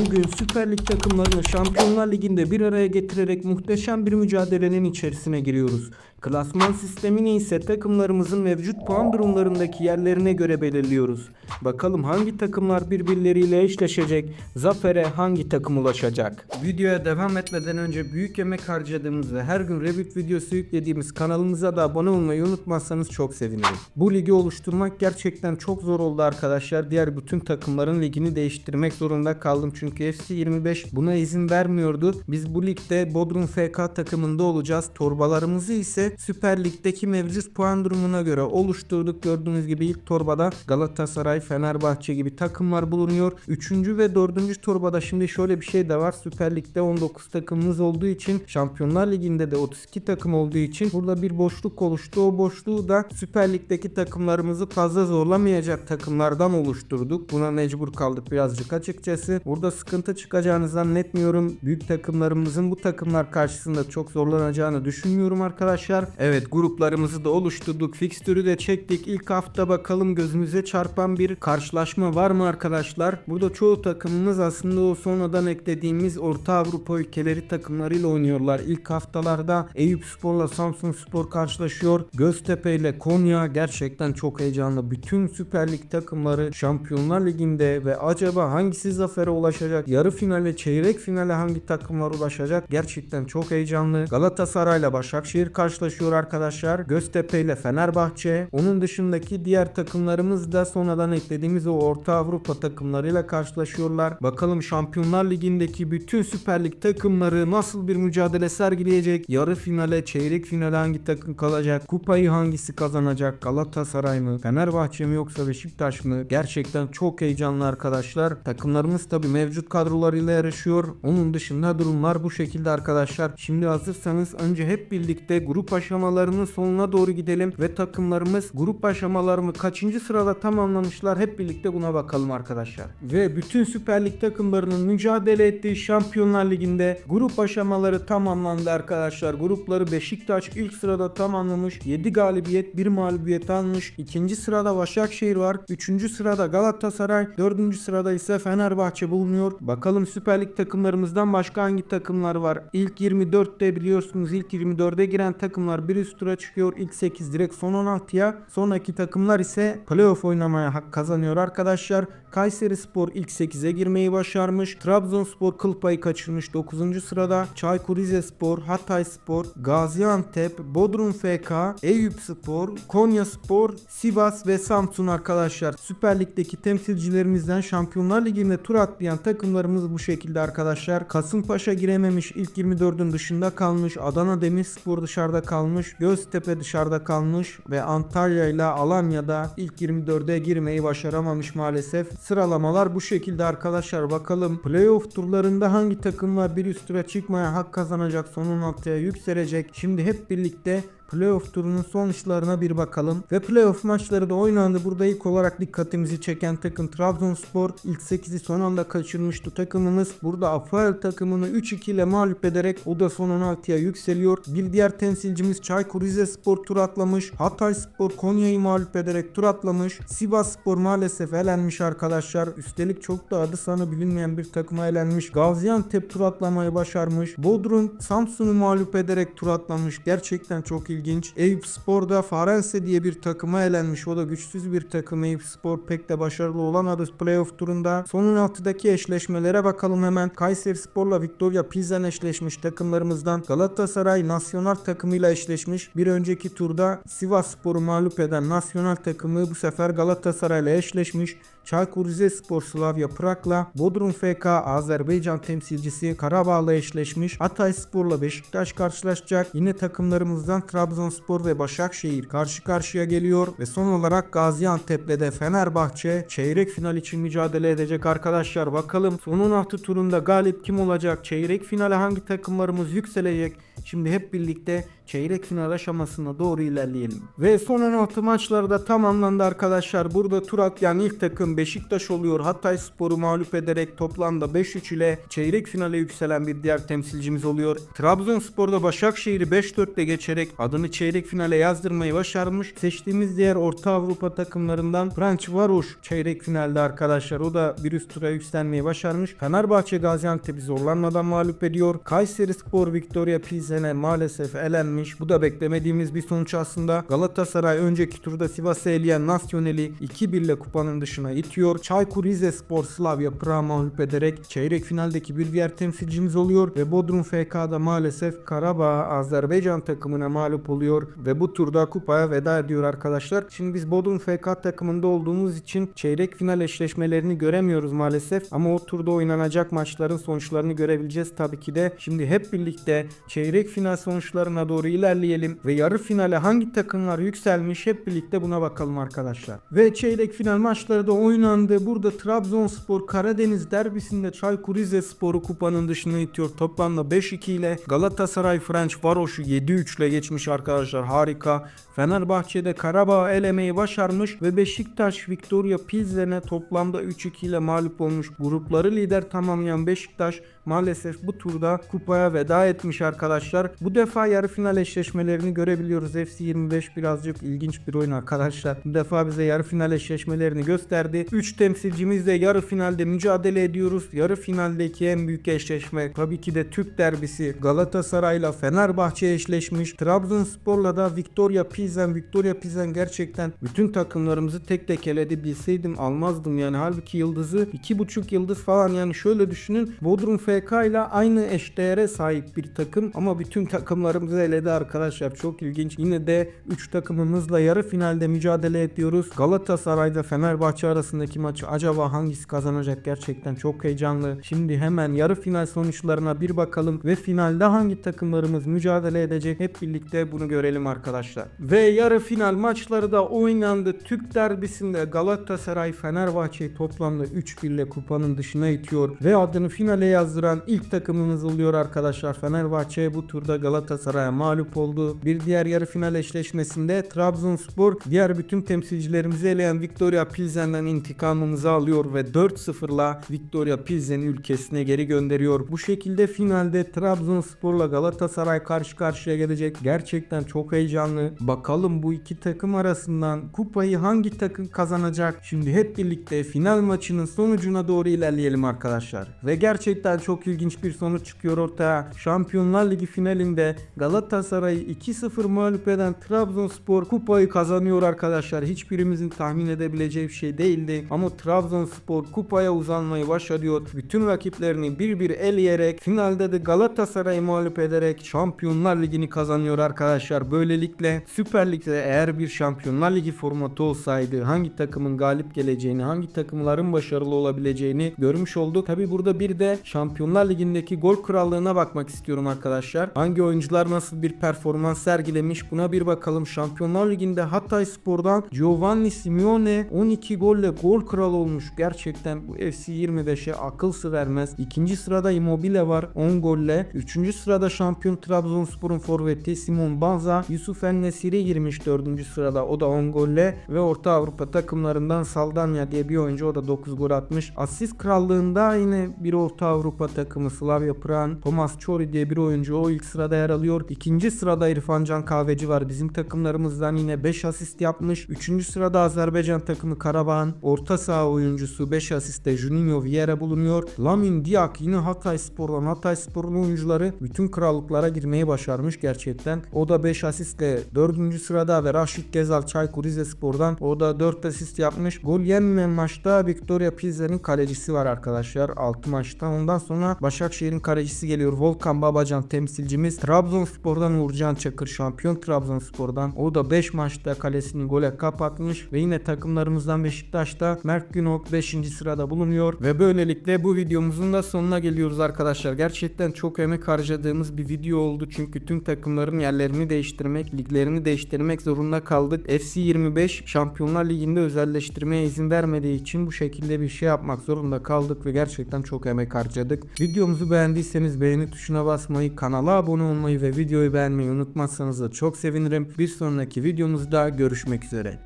Bugün Süper Lig takımlarını Şampiyonlar Ligi'nde bir araya getirerek muhteşem bir mücadelenin içerisine giriyoruz. Klasman sistemini ise takımlarımızın mevcut puan durumlarındaki yerlerine göre belirliyoruz. Bakalım hangi takımlar birbirleriyle eşleşecek, zafere hangi takım ulaşacak? Videoya devam etmeden önce büyük emek harcadığımız ve her gün Revit videosu yüklediğimiz kanalımıza da abone olmayı unutmazsanız çok sevinirim. Bu ligi oluşturmak gerçekten çok zor oldu arkadaşlar. Diğer bütün takımların ligini değiştirmek zorunda kaldım çünkü FC 25 buna izin vermiyordu. Biz bu ligde Bodrum FK takımında olacağız. Torbalarımızı ise Süper Lig'deki mevcut puan durumuna göre oluşturduk. Gördüğünüz gibi ilk torbada Galatasaray, Fenerbahçe gibi takımlar bulunuyor. Üçüncü ve dördüncü torbada şimdi şöyle bir şey de var. Süper Lig'de 19 takımımız olduğu için Şampiyonlar Ligi'nde de 32 takım olduğu için burada bir boşluk oluştu. O boşluğu da Süper Lig'deki takımlarımızı fazla zorlamayacak takımlardan oluşturduk. Buna mecbur kaldık birazcık açıkçası. Burada sıkıntı çıkacağını zannetmiyorum. Büyük takımlarımızın bu takımlar karşısında çok zorlanacağını düşünmüyorum arkadaşlar. Evet gruplarımızı da oluşturduk. Fikstürü de çektik. İlk hafta bakalım gözümüze çarpan bir karşılaşma var mı arkadaşlar? Burada çoğu takımımız aslında o sonradan eklediğimiz Orta Avrupa ülkeleri takımlarıyla oynuyorlar. İlk haftalarda Eyüp Spor'la Samsun Spor karşılaşıyor. Göztepe ile Konya gerçekten çok heyecanlı. Bütün Süper Lig takımları Şampiyonlar Ligi'nde ve acaba hangisi zafere ulaşacak? Yarı finale, çeyrek finale hangi takımlar ulaşacak? Gerçekten çok heyecanlı. Galatasaray ile Başakşehir karşılaşıyor arkadaşlar. Göztepe ile Fenerbahçe. Onun dışındaki diğer takımlarımız da sonradan eklediğimiz o Orta Avrupa takımlarıyla karşılaşıyorlar. Bakalım Şampiyonlar Ligi'ndeki bütün Süper Lig takımları nasıl bir mücadele sergileyecek? Yarı finale, çeyrek finale hangi takım kalacak? Kupayı hangisi kazanacak? Galatasaray mı? Fenerbahçe mi yoksa Beşiktaş mı? Gerçekten çok heyecanlı arkadaşlar. Takımlarımız tabi mevcut kadrolarıyla yarışıyor. Onun dışında durumlar bu şekilde arkadaşlar. Şimdi hazırsanız önce hep birlikte grup aşamalarının sonuna doğru gidelim ve takımlarımız grup aşamalarını kaçıncı sırada tamamlamışlar hep birlikte buna bakalım arkadaşlar. Ve bütün Süper Lig takımlarının mücadele ettiği Şampiyonlar Ligi'nde grup aşamaları tamamlandı arkadaşlar. Grupları Beşiktaş ilk sırada tamamlamış. 7 galibiyet 1 mağlubiyet almış. İkinci sırada Başakşehir var. Üçüncü sırada Galatasaray. Dördüncü sırada ise Fenerbahçe bulunuyor. Bakalım Süper Lig takımlarımızdan başka hangi takımlar var? İlk 24'te biliyorsunuz ilk 24'e giren takımlar bir üst tura çıkıyor. İlk 8 direkt son 16'ya. Sonraki takımlar ise playoff oynamaya hak kazanıyor arkadaşlar. Kayseri Spor ilk 8'e girmeyi başarmış. Trabzonspor kıl payı kaçırmış 9. sırada. Çaykur Rizespor, Hatay Spor, Gaziantep, Bodrum FK, Eyüp Spor, Konya Spor, Sivas ve Samsun arkadaşlar. Süper Lig'deki temsilcilerimizden Şampiyonlar Ligi'nde tur atlayan takımlarımız bu şekilde arkadaşlar. Kasımpaşa girememiş ilk 24'ün dışında kalmış. Adana Demirspor dışarıda kalmış. Göztepe dışarıda kalmış ve Antalya ile Alanya'da ilk 24'e girmeyi başaramamış maalesef. Sıralamalar bu şekilde arkadaşlar. Bakalım playoff turlarında hangi takımlar bir üst tura çıkmaya hak kazanacak, son 16'ya yükselecek. Şimdi hep birlikte Playoff turunun sonuçlarına bir bakalım. Ve playoff maçları da oynandı. Burada ilk olarak dikkatimizi çeken takım Trabzonspor. ilk 8'i son anda kaçırmıştı takımımız. Burada Afael takımını 3-2 ile mağlup ederek o da son 16'ya yükseliyor. Bir diğer temsilcimiz Çaykur Rizespor tur atlamış. Hatay Spor Konya'yı mağlup ederek tur atlamış. Sivas Spor maalesef elenmiş arkadaşlar. Üstelik çok da adı sanı bilinmeyen bir takıma elenmiş. Gaziantep tur atlamayı başarmış. Bodrum Samsun'u mağlup ederek tur atlamış. Gerçekten çok ilginç. Eyüp Spor'da Farense diye bir takıma elenmiş. O da güçsüz bir takım. Eyüp Spor pek de başarılı olamadı playoff turunda. Son 16'daki eşleşmelere bakalım hemen. Kayseri Spor'la Victoria Pilsen eşleşmiş takımlarımızdan. Galatasaray Nasyonal takımıyla eşleşmiş. Bir önceki turda Sivas Spor'u mağlup eden Nasyonal takımı bu sefer Galatasaray'la eşleşmiş. Çaykur Rizespor Slavia Prag'la Bodrum FK Azerbaycan temsilcisi Karabağ'la eşleşmiş. Hatay Spor'la Beşiktaş karşılaşacak. Yine takımlarımızdan Trabzonspor ve Başakşehir karşı karşıya geliyor ve son olarak Gaziantep'le de Fenerbahçe çeyrek final için mücadele edecek arkadaşlar. Bakalım son 16 turunda galip kim olacak? Çeyrek finale hangi takımlarımız yükselecek? Şimdi hep birlikte çeyrek final aşamasına doğru ilerleyelim. Ve son 16 maçları da tamamlandı arkadaşlar. Burada tur atlayan ilk takım Beşiktaş oluyor. Hatay Spor'u mağlup ederek toplamda 5-3 ile çeyrek finale yükselen bir diğer temsilcimiz oluyor. Trabzonspor'da Başakşehir'i 5-4 ile geçerek adını çeyrek finale yazdırmayı başarmış. Seçtiğimiz diğer Orta Avrupa takımlarından Frank Varoş çeyrek finalde arkadaşlar. O da bir üst tura yükselmeyi başarmış. Fenerbahçe Gaziantep'i zorlanmadan mağlup ediyor. Kayseri Spor Victoria Pilsen'e maalesef elenmiş. Bu da beklemediğimiz bir sonuç aslında. Galatasaray önceki turda Sivas'ı eleyen Nasyonel'i 2-1 ile kupanın dışına itiyor. Çaykur Rizespor Slavia Prag'a mağlup ederek çeyrek finaldeki bir diğer temsilcimiz oluyor ve Bodrum FK'da maalesef Karabağ Azerbaycan takımına mağlup oluyor ve bu turda kupaya veda ediyor arkadaşlar. Şimdi biz Bodrum FK takımında olduğumuz için çeyrek final eşleşmelerini göremiyoruz maalesef ama o turda oynanacak maçların sonuçlarını görebileceğiz tabii ki de. Şimdi hep birlikte çeyrek final sonuçlarına doğru ilerleyelim ve yarı finale hangi takımlar yükselmiş hep birlikte buna bakalım arkadaşlar. Ve çeyrek final maçları da oynandı. Burada Trabzonspor Karadeniz derbisinde Çaykur Rizespor'u kupanın dışına itiyor. Toplamda 5-2 ile Galatasaray French Varoş'u 7-3 ile geçmiş arkadaşlar. Harika. Fenerbahçe'de Karabağ elemeyi başarmış ve Beşiktaş Victoria Pilsen'e toplamda 3-2 ile mağlup olmuş. Grupları lider tamamlayan Beşiktaş maalesef bu turda kupaya veda etmiş arkadaşlar. Bu defa yarı final eşleşmelerini görebiliyoruz. FC 25 birazcık ilginç bir oyun arkadaşlar. Bu defa bize yarı final eşleşmelerini gösterdi. 3 temsilcimizle yarı finalde mücadele ediyoruz. Yarı finaldeki en büyük eşleşme tabii ki de Türk derbisi Galatasaray'la Fenerbahçe eşleşmiş. Trabzonspor'la da Victoria Pilsen. Victoria Pilsen gerçekten bütün takımlarımızı tek tek eledi. Bilseydim almazdım yani. Halbuki yıldızı 2,5 yıldız falan yani şöyle düşünün. Bodrum FK ile aynı eşdeğere sahip bir takım ama bütün takımlarımızı eledi arkadaşlar. Çok ilginç. Yine de 3 takımımızla yarı finalde mücadele ediyoruz. Galatasaray'da Fenerbahçe arasındaki maçı acaba hangisi kazanacak gerçekten çok heyecanlı. Şimdi hemen yarı final sonuçlarına bir bakalım ve finalde hangi takımlarımız mücadele edecek hep birlikte bunu görelim arkadaşlar. Ve yarı final maçları da oynandı. Türk derbisinde Galatasaray Fenerbahçe'yi toplamda 3-1 ile kupanın dışına itiyor ve adını finale yazdıran ilk takımımız oluyor arkadaşlar. Fenerbahçe bu turda Galatasaray'a mağlup oldu. Bir diğer yarı final eşleşmesinde Trabzonspor diğer bütün temsilcilerimizi eleyen Victoria Pilsen'den intikamımızı alıyor ve 4-0'la Victoria Pilsen'i ülkesine geri gönderiyor. Bu şekilde finalde Trabzonspor'la Galatasaray karşı karşıya gelecek. Gerçekten çok heyecanlı. Bakalım bu iki takım arasından kupayı hangi takım kazanacak? Şimdi hep birlikte final maçının sonucuna doğru ilerleyelim arkadaşlar. Ve gerçekten çok ilginç bir sonuç çıkıyor ortaya. Şampiyonlar Ligi finalinde Galatasaray'ı 2-0 mağlup eden Trabzonspor kupayı kazanıyor arkadaşlar. Hiçbirimizin tahmin edebileceği bir şey değildi. Ama Trabzonspor kupaya uzanmayı başarıyor. Bütün rakiplerini bir bir eleyerek finalde de Galatasaray'ı mağlup ederek Şampiyonlar Ligi'ni kazanıyor arkadaşlar. Böylelikle Süper Lig'de eğer bir Şampiyonlar Ligi formatı olsaydı hangi takımın galip geleceğini, hangi takımların başarılı olabileceğini görmüş olduk. Tabi burada bir de Şampiyonlar Ligi'ndeki gol krallığına bakmak istiyorum arkadaşlar. Hangi oyuncular nasıl bir performans sergilemiş buna bir bakalım. Şampiyonlar Ligi'nde Hatay Spor'dan Giovanni Simeone 12 golle gol kralı olmuş. Gerçekten bu FC 25'e akıl sır vermez. İkinci sırada Immobile var 10 golle. Üçüncü sırada şampiyon Trabzonspor'un forveti Simon Banza. Yusuf Ennesiri girmiş dördüncü sırada. O da 10 golle. Ve Orta Avrupa takımlarından Saldanya diye bir oyuncu o da 9 gol atmış. Asist krallığında yine bir Orta Avrupa takımı Slavia Prag'ın Thomas Chori diye bir oyuncu o ilk sırada yer alıyor. İkinci sırada İrfan Can Kahveci var. Bizim takımlarımızdan yine 5 asist yapmış. Üçüncü sırada Azerbaycan takımı Karabağ'ın orta saha oyuncusu 5 asiste Juninho Vieira bulunuyor. Lamin Diak yine Hatay Spor'dan Hatay Spor'un oyuncuları bütün krallıklara girmeyi başarmış gerçekten. O da 5 asistle 4. sırada ve Raşit Gezal Çaykur Rizespor'dan o da 4 asist yapmış. Gol yenmeyen maçta Victoria Pilsen'in kalecisi var arkadaşlar 6 maçta. Ondan sonra Başakşehir'in kalecisi geliyor. Volkan Babacan temsilcimiz. Trabzonspor'dan Uğurcan Çakır şampiyon Trabzonspor'dan. O da 5 maçta kalesini gole kapatmış ve yine takımlarımızdan Beşiktaş'ta Mert Günok 5. sırada bulunuyor ve böylelikle bu videomuzun da sonuna geliyoruz arkadaşlar. Gerçekten çok emek harcadığımız bir video oldu çünkü tüm takımların yerlerini değiştirmek, liglerini değiştirmek zorunda kaldık. FC 25 Şampiyonlar Ligi'nde özelleştirmeye izin vermediği için bu şekilde bir şey yapmak zorunda kaldık ve gerçekten çok emek harcadık. Videomuzu beğendiyseniz beğeni tuşuna basmayı, kanala abone olmayı ve videoyu beğenmeyi unutmazsanız da çok sevinirim. Bir sonraki videomuzda görüşmek üzere.